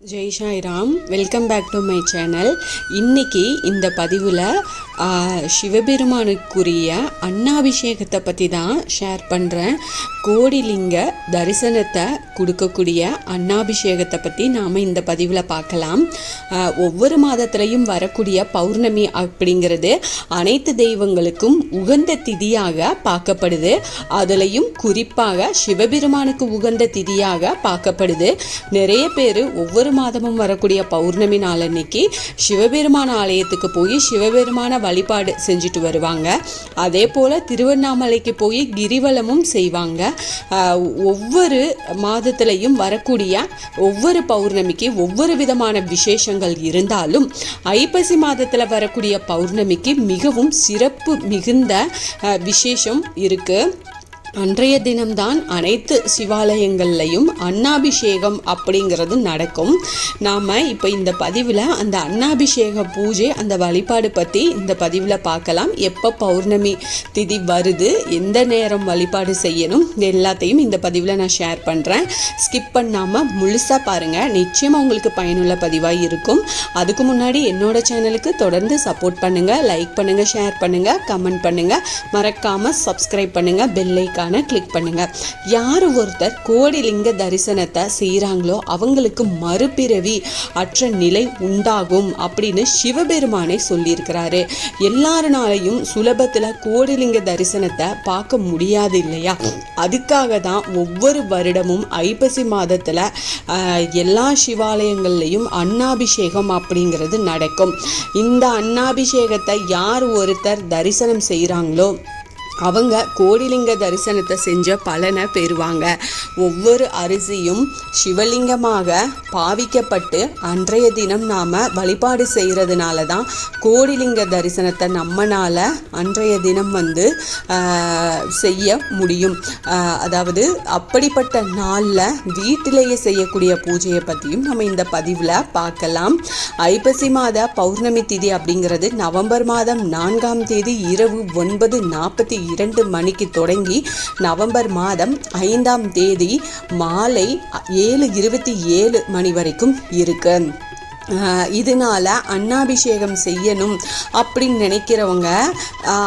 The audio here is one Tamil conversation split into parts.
Jai Sairam welcome back to my channel இன்னைக்கு இந்த பதிவில் சிவபெருமானுக்குரிய அன்னாபிஷேகத்தை பற்றி தான் ஷேர் பண்ணுறேன் கோடிலிங்க தரிசனத்தை கொடுக்கக்கூடிய அன்னாபிஷேகத்தை பற்றி நாம் இந்த பதிவில் பார்க்கலாம். ஒவ்வொரு மாதத்துலையும் வரக்கூடிய பௌர்ணமி அப்படிங்கிறது அனைத்து தெய்வங்களுக்கும் உகந்த திதியாக பார்க்கப்படுது. அதுலேயும் குறிப்பாக சிவபெருமானுக்கு உகந்த திதியாக பார்க்கப்படுது. நிறைய பேர் ஒவ்வொரு ஒவ்வொரு மாதமும் வரக்கூடிய பௌர்ணமி நாள் அன்னைக்கு சிவபெருமான ஆலயத்துக்கு போய் சிவபெருமான வழிபாடு செஞ்சுட்டு வருவாங்க. அதே போல் திருவண்ணாமலைக்கு போய் கிரிவலமும் செய்வாங்க. ஒவ்வொரு மாதத்துலையும் வரக்கூடிய ஒவ்வொரு பௌர்ணமிக்கு ஒவ்வொரு விதமான விசேஷங்கள் இருந்தாலும் ஐப்பசி மாதத்தில் வரக்கூடிய பௌர்ணமிக்கு மிகவும் சிறப்பு மிகுந்த விசேஷம் இருக்குது அன்றைய தினம்தான் அனைத்து சிவாலயங்கள்லையும் அன்னாபிஷேகம் அப்படிங்கிறது நடக்கும். நாம் இப்போ இந்த பதிவில் அந்த அன்னாபிஷேக பூஜை அந்த வழிபாடு பற்றி இந்த பதிவில் பார்க்கலாம். எப்போ பௌர்ணமி திதி வருது எந்த நேரம் வழிபாடு செய்யணும் இது எல்லாத்தையும் இந்த பதிவில் நான் ஷேர் பண்ணுறேன் ஸ்கிப் பண்ணாமல் முழுசாக பாருங்கள் நிச்சயமாக உங்களுக்கு பயனுள்ள பதிவாக இருக்கும். அதுக்கு முன்னாடி என்னோட சேனலுக்கு தொடர்ந்து சப்போர்ட் பண்ணுங்கள் லைக் பண்ணுங்கள் ஷேர் பண்ணுங்கள் கமெண்ட் பண்ணுங்கள் மறக்காமல் சப்ஸ்கிரைப் பண்ணுங்கள் பெல்லைக்கா ஐக்கானை கிளிக் பண்ணுங்கள் யார் ஒருத்தர் கோடிலிங்க தரிசனத்தை செய்கிறாங்களோ அவங்களுக்கு மறுபிறவி அற்ற நிலை உண்டாகும் அப்படின்னு சிவபெருமானே சொல்லியிருக்கிறாரு. எல்லாருனாலையும் சுலபத்தில் கோடிலிங்க தரிசனத்தை பார்க்க முடியாது இல்லையா? அதுக்காக தான் ஒவ்வொரு வருடமும் ஐப்பசி மாதத்தில் எல்லா சிவாலயங்கள்லையும் அன்னாபிஷேகம் அப்படிங்கிறது நடக்கும். இந்த அன்னாபிஷேகத்தை யார் ஒருத்தர் தரிசனம் செய்கிறாங்களோ அவங்க கோடிலிங்க தரிசனத்தை செஞ்ச பலனை பெறுவாங்க. ஒவ்வொரு அரிசியும் சிவலிங்கமாக பாவிக்கப்பட்டு அன்றைய தினம் நாம் வழிபாடு செய்கிறதுனால தான் கோடிலிங்க தரிசனத்தை நம்மனால் அன்றைய தினம் வந்து செய்ய முடியும். அதாவது அப்படிப்பட்ட நாளில் வீட்டிலேயே செய்யக்கூடிய பூஜையை பற்றியும் நம்ம இந்த பதிவில் பார்க்கலாம். ஐப்பசி மாத பௌர்ணமி திதி அப்படிங்கிறது நவம்பர் மாதம் நான்காம் தேதி இரவு ஒன்பது நாற்பத்தி இரண்டு மணிக்கு தொடங்கி நவம்பர் மாதம் ஐந்தாம் தேதி மாலை ஏழு இருபத்தி ஏழு மணி வரைக்கும் இருக்கு. இதனால அன்னாபிஷேகம் செய்யணும் அப்படின்னு நினைக்கிறவங்க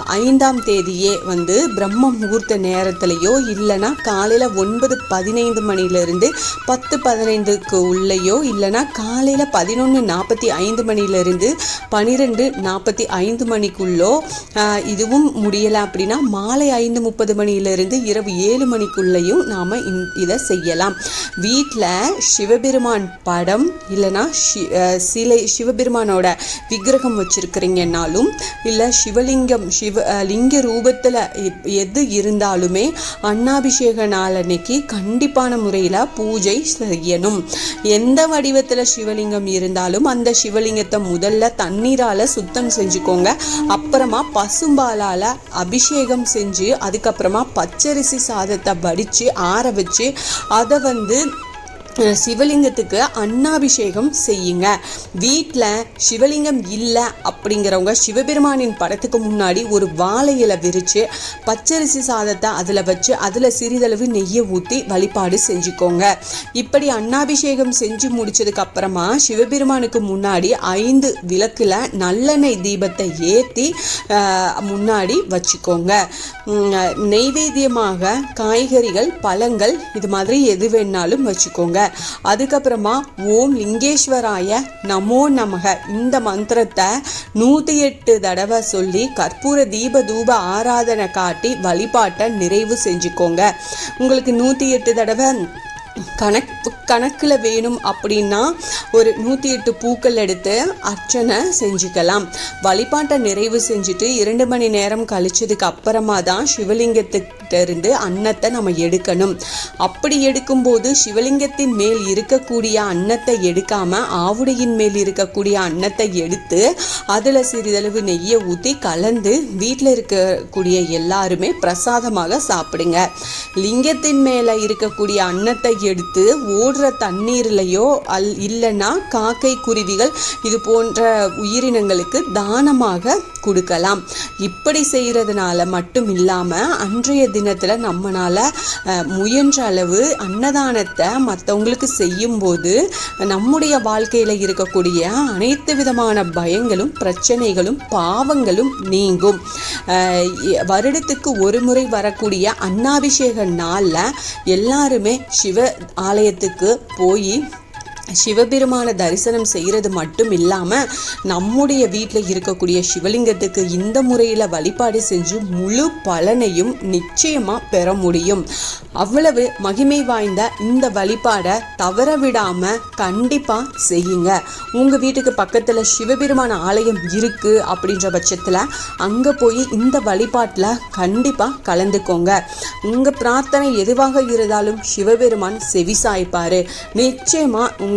ஐந்தாம் தேதியே வந்து பிரம்ம முகூர்த்த நேரத்துலையோ இல்லைன்னா காலையில் ஒன்பது பதினைந்து மணிலேருந்து பத்து பதினைந்துக்கு உள்ளேயோ இல்லைன்னா காலையில் பதினொன்று நாற்பத்தி ஐந்து மணிலேருந்து பன்னிரெண்டு நாற்பத்தி ஐந்து மணிக்குள்ளோ இதுவும் முடியலை அப்படின்னா மாலை ஐந்து முப்பது மணியிலிருந்து இரவு ஏழு மணிக்குள்ளேயும் நாம் இதை செய்யலாம். வீட்டில் சிவபெருமான் படம் இல்லைன்னா ஷி சிலை சிவபெருமானோட விக்கிரகம் வச்சிருக்கிறீங்கன்னாலும் இல்லை சிவலிங்கம் சிவ லிங்க ரூபத்தில் எது இருந்தாலுமே அன்னாபிஷேக நாள் அன்னைக்கு கண்டிப்பான முறையில் பூஜை செய்யணும். எந்த வடிவத்தில் சிவலிங்கம் இருந்தாலும் அந்த சிவலிங்கத்தை முதல்ல தண்ணீரால் சுத்தம் செஞ்சுக்கோங்க. அப்புறமா பசும்பாலால் அபிஷேகம் செஞ்சு அதுக்கப்புறமா பச்சரிசி சாதத்தை வடித்து ஆற வச்சு அதை வந்து சிவலிங்கத்துக்கு அன்னாபிஷேகம் செய்யுங்க. வீட்டில் சிவலிங்கம் இல்லை அப்படிங்கிறவங்க சிவபெருமானின் படத்துக்கு முன்னாடி ஒரு வாழை இலை விரித்து பச்சரிசி சாதத்தை அதில் வச்சு அதில் சிறிதளவு நெய்யை ஊற்றி வழிபாடு செஞ்சுக்கோங்க. இப்படி அன்னாபிஷேகம் செஞ்சு முடிச்சதுக்கு அப்புறமா சிவபெருமானுக்கு முன்னாடி ஐந்து விளக்கில் நல்லெண்ணெய் தீபத்தை ஏற்றி முன்னாடி வச்சுக்கோங்க. நெய்வேத்தியமாக காய்கறிகள் பழங்கள் இது மாதிரி எது வேணாலும் வச்சுக்கோங்க. அதுக்கப்புறமா ஓம் லிங்கேஸ்வராய நமோ நமக. இந்த மந்திரத்தை நூற்றி எட்டு தடவை சொல்லி கற்பூர தீப தூப ஆராதனை காட்டி வழிபாட்டை நிறைவு செஞ்சுக்கோங்க. உங்களுக்கு நூற்றி எட்டு தடவை கணக்கு கணக்கில் வேணும் அப்படின்னா ஒரு நூற்றி எட்டு பூக்கள் எடுத்து அர்ச்சனை செஞ்சுக்கலாம். வழிபாட்டை நிறைவு செஞ்சுட்டு இரண்டு மணி நேரம் கழிச்சதுக்கு அப்புறமா தான் சிவலிங்கத்துக்கு இருந்து அன்னத்தை நம்ம எடுக்கணும். அப்படி எடுக்கும்போது சிவலிங்கத்தின் மேல் இருக்கக்கூடிய அன்னத்தை எடுக்காம ஆவுடையின் மேல் இருக்கக்கூடிய அன்னத்தை எடுத்து அதில் சிறிதளவு நெய்யை ஊற்றி கலந்து வீட்டில் இருக்கக்கூடிய எல்லாருமே பிரசாதமாக சாப்பிடுங்க. லிங்கத்தின் மேலே இருக்கக்கூடிய அன்னத்தை எடுத்து ஓடுற தண்ணீர்லையோ அல் இல்லைன்னா காக்கை குருவிகள் இது போன்ற உயிரினங்களுக்கு தானமாக கொடுக்கலாம். இப்படி செய்கிறதுனால மட்டும் இல்லாமல் அன்றைய தினத்தில் நம்மளால் முயன்ற அளவு அன்னதானத்தை மற்றவங்களுக்கு செய்யும்போது நம்முடைய வாழ்க்கையில் இருக்கக்கூடிய அனைத்து விதமான பயங்களும் பிரச்சனைகளும் பாவங்களும் நீங்கும். வருடத்துக்கு ஒரு முறை வரக்கூடிய அன்னாபிஷேக நாளில் எல்லாருமே சிவ ஆலயத்துக்கு போய் சிவபெருமானை தரிசனம் செய்கிறது மட்டும் இல்லாமல் நம்முடைய வீட்டில் இருக்கக்கூடிய சிவலிங்கத்துக்கு இந்த முறையில் வழிபாடு செஞ்சு முழு பலனையும் நிச்சயமாக பெற முடியும். அவ்வளவு மகிமை வாய்ந்த இந்த வழிபாடை தவற விடாமல் கண்டிப்பாக செய்யுங்க. உங்கள் வீட்டுக்கு பக்கத்தில் சிவபெருமான ஆலயம் இருக்குது அப்படின்ற பட்சத்தில் அங்கே போய் இந்த வழிபாட்டில் கண்டிப்பாக கலந்துக்கோங்க. உங்கள் பிரார்த்தனை எதுவாக இருந்தாலும் சிவபெருமான் செவிசாய்ப்பார் நிச்சயமாக உங்கள்